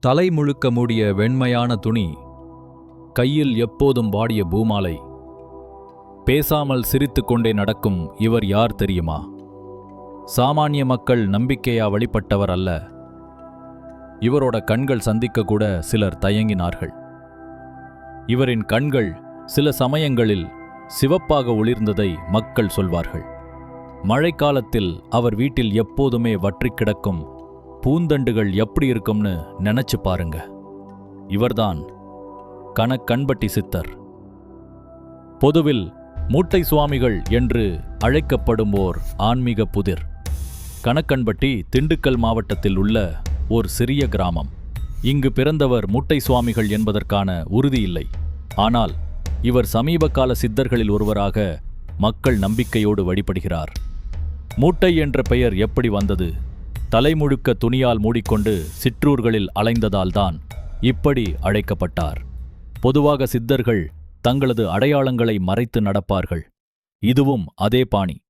தலை முழுக்க மூடிய வெண்மையான துணி கையில் எப்போதும் வாடிய பூமாலை. பேசாமல் சிரித்துக்கொண்டே நடக்கும் இவர் யார் தெரியுமா? சாமானிய மக்கள் நம்பிக்கையா வழிபட்டவர் அல்ல. இவரோட கண்கள் சந்திக்க கூட சிலர் தயங்கினார்கள். இவரின் கண்கள் சில சமயங்களில் சிவப்பாக ஒளிர்ந்ததை மக்கள் சொல்வார்கள். மழைக்காலத்தில் அவர் வீட்டில் எப்போதுமே வற்றிக் கிடக்கும் பூந்தண்டுகள் எப்படி இருக்கும்னு நினைச்சு பாருங்க. இவர்தான் கணக்கண்பட்டி சித்தர். பொதுவில் மூட்டை சுவாமிகள் என்று அழைக்கப்படும் ஓர் ஆன்மீக புதிர். கணக்கன்பட்டி திண்டுக்கல் மாவட்டத்தில் உள்ள ஓர் சிறிய கிராமம். இங்கு பிறந்தவர் மூட்டை சுவாமிகள் என்பதற்கான உறுதி இல்லை. ஆனால் இவர் சமீபகால சித்தர்களில் ஒருவராக மக்கள் நம்பிக்கையோடு வழிபடுகிறார். மூட்டை என்ற பெயர் எப்படி வந்தது? தலைமுழுக்க துணியால் மூடிக்கொண்டு சிற்றூர்களில் அலைந்ததால்தான் இப்படி அழைக்கப்பட்டார். பொதுவாக சித்தர்கள் தங்களது அடையாளங்களை மறைத்து நடப்பார்கள். இதுவும் அதே பாணி.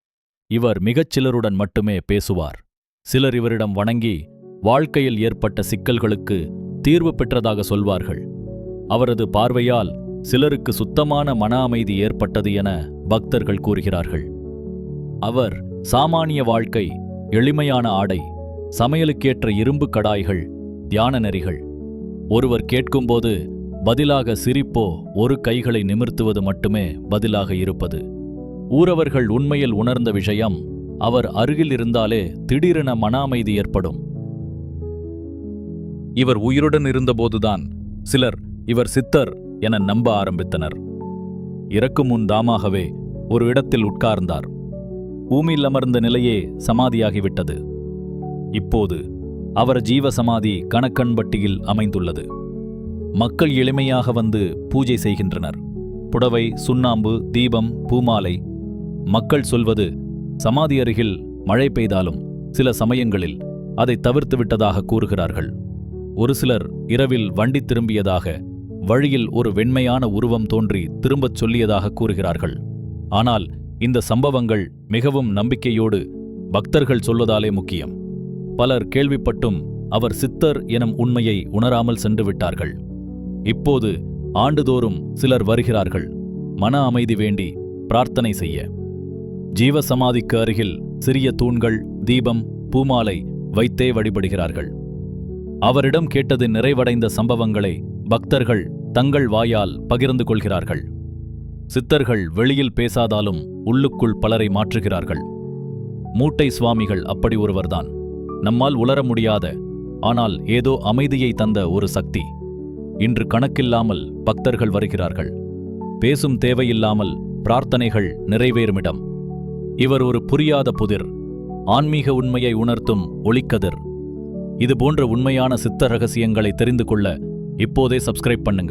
இவர் மிகச் சிலருடன் மட்டுமே பேசுவார். சிலர் இவரிடம் வணங்கி வாழ்க்கையில் ஏற்பட்ட சிக்கல்களுக்கு தீர்வு பெற்றதாக சொல்வார்கள். அவரது பார்வையால் சிலருக்கு சுத்தமான மன அமைதி ஏற்பட்டது என பக்தர்கள் கூறுகிறார்கள். அவர் சாமானிய வாழ்க்கை எளிமையான ஆடை சமையலுக்கேற்ற இரும்பு கடாய்கள் தியான நெறிகள். ஒருவர் கேட்கும்போது பதிலாக சிரிப்போ ஒரு கைகளை நிமிர்த்துவது மட்டுமே பதிலாக இருப்பது. ஊரவர்கள் உண்மையில் உணர்ந்த விஷயம் அவர் அருகில் இருந்தாலே திடீரென மன அமைதி ஏற்படும். இவர் உயிருடன் இருந்தபோதுதான் சிலர் இவர் சித்தர் என நம்ப ஆரம்பித்தனர். இறக்கும் முன் தாமாகவே ஒரு இடத்தில் உட்கார்ந்தார். பூமியில் அமர்ந்த நிலையே சமாதியாகிவிட்டது. இப்போது அவர் ஜீவ சமாதி கணக்கன்பட்டியில் அமைந்துள்ளது. மக்கள் எளிமையாக வந்து பூஜை செய்கின்றனர். புடவை சுண்ணாம்பு தீபம் பூமாலை. மக்கள் சொல்வது சமாதி அருகில் மழை பெய்தாலும் சில சமயங்களில் அதை தவிர்த்து விட்டதாக கூறுகிறார்கள். ஒரு சிலர் இரவில் வண்டி திரும்பியதாக வழியில் ஒரு வெண்மையான உருவம் தோன்றி திரும்பச் சொல்லியதாக கூறுகிறார்கள். ஆனால் இந்த சம்பவங்கள் மிகவும் நம்பிக்கையோடு பக்தர்கள் சொல்வதாலே முக்கியம். பலர் கேள்விப்பட்டும் அவர் சித்தர் எனும் உண்மையை உணராமல் சென்று விட்டார்கள். இப்போது ஆண்டுதோறும் சிலர் வருகிறார்கள். மன அமைதி வேண்டி பிரார்த்தனை செய்ய. ஜீவசமாதிக்கு அருகில் சிறிய தூண்கள் தீபம் பூமாலை வைத்தே வழிபடுகிறார்கள். அவரிடம் கேட்டது நிறைவடைந்த சம்பவங்களை பக்தர்கள் தங்கள் வாயால் பகிர்ந்து கொள்கிறார்கள். சித்தர்கள் வெளியில் பேசாதாலும் உள்ளுக்குள் பலரை மாற்றுகிறார்கள். மூட்டை சுவாமிகள் அப்படி ஒருவர்தான். நம்மால் உளர முடியாத ஆனால் ஏதோ அமைதியை தந்த ஒரு சக்தி. இன்று கணக்கில்லாமல் பக்தர்கள் வருகிறார்கள். பேசும் தேவையில்லாமல் பிரார்த்தனைகள் நிறைவேறுமிடம். இவர் ஒரு புரியாத புதிர் ஆன்மீக உண்மையை உணர்த்தும் ஒளிக்கதிர். இது போன்ற உண்மையான சித்த ரகசியங்களை தெரிந்து கொள்ள இப்போதே சப்ஸ்கிரைப் பண்ணுங்க